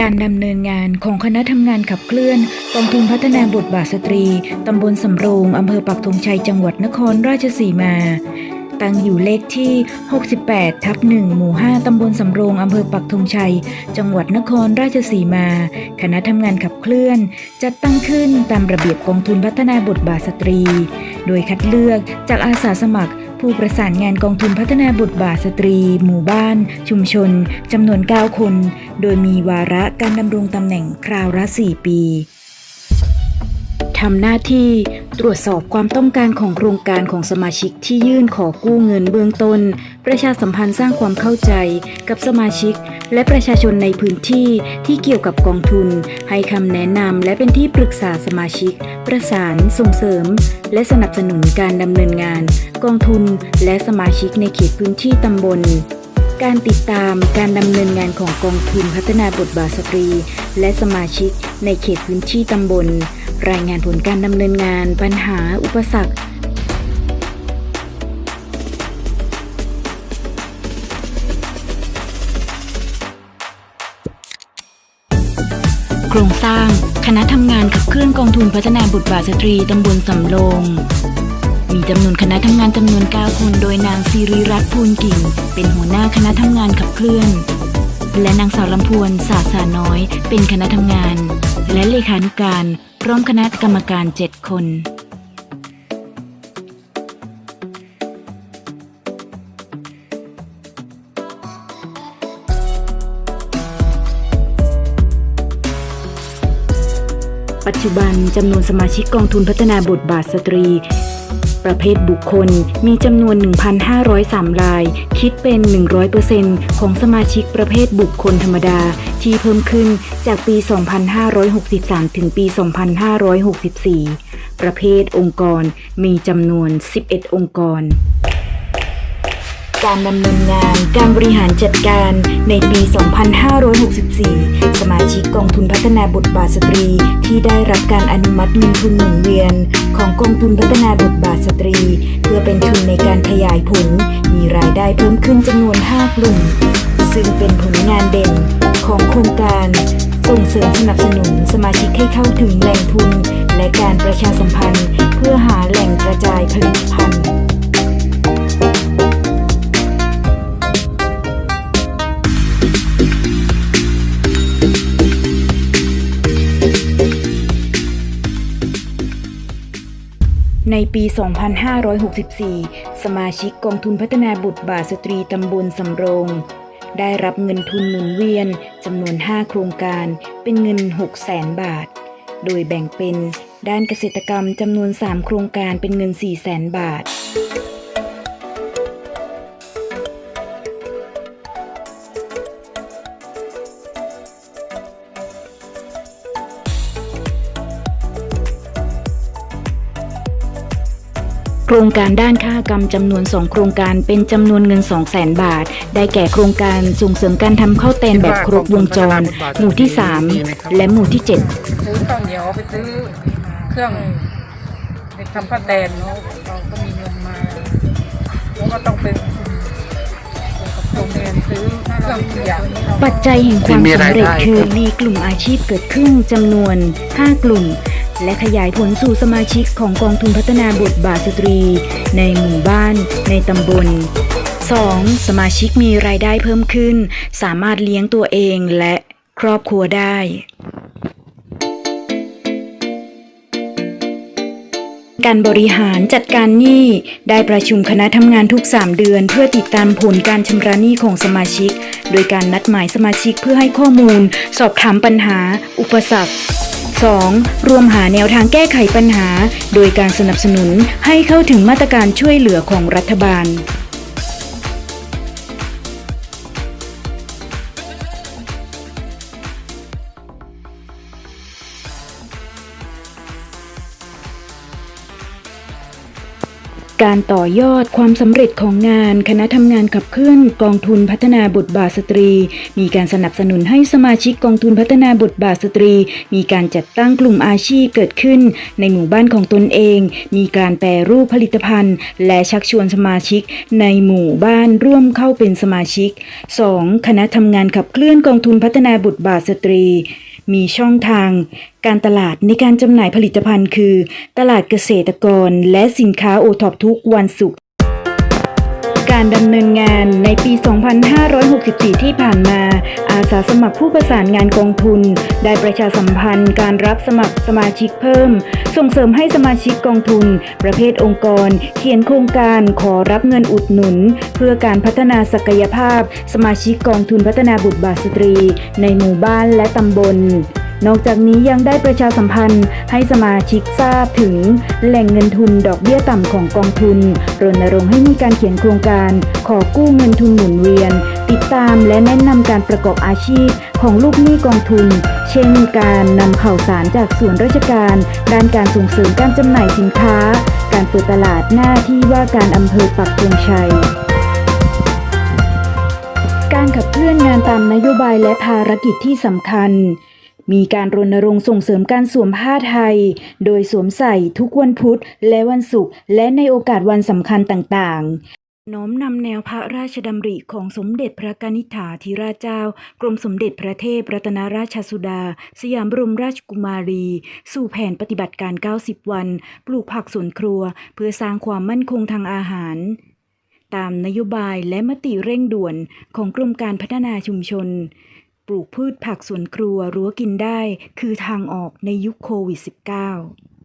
การดำเนินงานของคณะทำงานขับเคลื่อนกองทุนพัฒนาบทบาทสตรี ตำบลสำโรงอำเภอปักธงชัยจังหวัดนครราชสีมา ตั้งอยู่เลขที่ 68 ทับ 1 หมู่ 5 ตำบลสำโรงอำเภอปักธงชัย จังหวัดนครราชสีมา คณะทำงานขับเคลื่อน จัดตั้งขึ้นตามระเบียบกองทุนพัฒนาบทบาทสตรี โดยคัดเลือกจากอาสาสมัคร ผู้ประสานงานกองทุนพัฒนาบทบาทสตรี หมู่บ้าน ชุมชนจำนวน 9 คน โดยมีวาระการดำรงตำแหน่งคราวละ 4 ปี ทำหน้าที่ตรวจสอบความต้องการของโครงการของสมาชิกที่ยื่นขอกู้เงินเบื้องต้น ประชาสัมพันธ์สร้างความเข้าใจกับสมาชิก และประชาชนในพื้นที่ที่เกี่ยวกับกองทุน ให้คำแนะนำและเป็นที่ปรึกษาสมาชิก ประสานส่งเสริม และสนับสนุนการดำเนินงาน กองทุน และสมาชิกในเขตพื้นที่ตำบลการติดตามการดำเนินงานของกองทุนพัฒนาบทบาทสตรี และสมาชิกในเขตพื้นที่ตำบล รายงานผลการดำเนินงานปัญหาอุปสรรค โครงสร้าง คณะทำงานขับเคลื่อนกองทุนพัฒนาบทบาทสตรีตำบลสำโรงมีจำนวนคณะทำงานจำนวน 9 คน โดยนางซีรีรัตน์พูนกิ่ง เป็นหัวหน้าคณะทำงานขับเคลื่อน และนางสาวลำพวน สาสาน้อย เป็นคณะทำงาน และเลขานุการ ร้อมคณะกรรมการ7คน ปัจจุบันจำนวนสมาชิกกองทุนพัฒนาบทบาทสตรี ประเภทบุคคลมีจำนวน 1,503 ราย คิดเป็น 100%ของสมาชิกประเภทบุคคลธรรมดา ที่เพิ่มขึ้นจากปี 2563 ถึงปี 2564 ประเภทองค์กรมีจำนวน 11 องค์กร การดำเนินงานการบริหารจัดการในปี 2564 สมาชิกกองทุนพัฒนาบทบาทสตรี ที่ได้รับการอนุมัติเงินทุนหมุนเวียน ของกองทุนพัฒนาบทบาทสตรี เพื่อเป็นทุนในการขยายผล มีรายได้เพิ่มขึ้นจำนวน 5 กลุ่ม ซึ่งเป็นผลงานเด่นของโครงการส่งเสริมสนับสนุนสมาชิกให้เข้าถึงแหล่งทุน และการประชาสัมพันธ์ เพื่อหาแหล่งกระจายผลิตภัณฑ์ ในปี 2564 สมาชิกกองทุนพัฒนาบุตรบาสตรีตำบลสำโรง ได้รับเงินทุนหมุนเวียนจำนวน 5 โครงการ เป็นเงิน 6 0 0 0 0 0บาท โดยแบ่งเป็นด้านเกษตรกรรมจำนวน 3 โครงการเป็นเงิน 4 0 0 0 0 0บาท โครงการด้านค่ากรรมจำนวน 2 โครงการเป็นจำนวนเงิน 2 0 0 0 0 0บาท ได้แก่โครงการส่งเสริมการทำข้าวแตนแบบครบวงจร หมู่ที่ 3 และหมู่ที่ 7 ซื้อข้าวเหนียวไปซื้อเครื่องไปทำข้าวแตนเนาะเราก็มีเงินมาแล้วก็ต้องเป็นกับโรงเรียนซื้อเครื่องทุกอย่างนี้เราปัจจัยแห่งความสำเร็จคือมีกลุ่มอาชีพเกิดขึ้นจำนวน 5 กลุ่ม และขยายผลสู่สมาชิกของกองทุนพัฒนาบทบาทสตรี ในหมู่บ้าน ในตำบล 2. สมาชิกมีรายได้เพิ่มขึ้น สามารถเลี้ยงตัวเองและครอบครัวได้การบริหารจัดการหนี้ได้ประชุมคณะทำงานทุก 3 เดือน เพื่อติดตามผลการชำระหนี้ของสมาชิก โดยการนัดหมายสมาชิกเพื่อให้ข้อมูล สอบถามปัญหา อุปสรรค 2. รวมหาแนวทางแก้ไขปัญหา โดยการสนับสนุนให้เข้าถึงมาตรการช่วยเหลือของรัฐบาล การต่อยอดความสำเร็จของงาน คณะทำงานขับเคลื่อนกองทุนพัฒนาบทบาทสตรี มีการสนับสนุนให้สมาชิกกองทุนพัฒนาบทบาทสตรี มีการจัดตั้งกลุ่มอาชีพเกิดขึ้น ในหมู่บ้านของตนเอง มีการแปรรูปผลิตภัณฑ์ และชักชวนสมาชิก ในหมู่บ้านร่วมเข้าเป็นสมาชิก 2. คณะทำงานขับเคลื่อนกองทุนพัฒนาบทบาทสตรี มีช่องทางการตลาดในการจำหน่ายผลิตภัณฑ์คือ ตลาดเกษตรกรและสินค้าโอท็อปทุกวันศุกร์การดำเนินงาน ในปี 2564 ที่ผ่านมา อาสาสมัครผู้ประสานงานกองทุน ได้ประชาสัมพันธ์การรับสมัครสมาชิกเพิ่ม ส่งเสริมให้สมาชิกกองทุน ประเภทองค์กร เขียนโครงการขอรับเงินอุดหนุน เพื่อการพัฒนาศักยภาพ สมาชิกกองทุนพัฒนาบุตรบาทสตรี ในหมู่บ้านและตำบล นอกจากนี้ยังได้ประชาสัมพันธ์ให้สมาชิกทราบถึงแหล่งเงินทุนดอกเบี้ยต่ำของกองทุน รณรงค์ให้มีการเขียนโครงการ ขอกู้เงินทุนหมุนเวียน ติดตามและแนะนำการประกอบอาชีพของลูกหนี้กองทุน เช่นการนำข่าวสารจากส่วนราชการ ด้านการส่งเสริมการจำหน่ายสินค้า การเปิดตลาดหน้าที่ว่าการอำเภอปักธงชัยการขับเคลื่อนงานตามนโยบายและภารกิจที่สำคัญ มีการรณรงค์ส่งเสริมการสวมผ้าไทย โดยสวมใส่ทุกวันพุธและวันศุกร์และในโอกาสวันสำคัญต่างๆ น้อมนำแนวพระราชดำริของสมเด็จพระกนิษฐาธิราชเจ้า กรมสมเด็จพระเทพรัตนราชสุดา สยามบรมราชกุมารี สู่แผนปฏิบัติการ 90 วัน ปลูกผักสวนครัว เพื่อสร้างความมั่นคงทางอาหารตามนโยบายและมติเร่งด่วนของกรมการพัฒนาชุมชน ปลูกพืชผักสวนครัวรั้วกินได้คือทางออกในยุคโควิด -19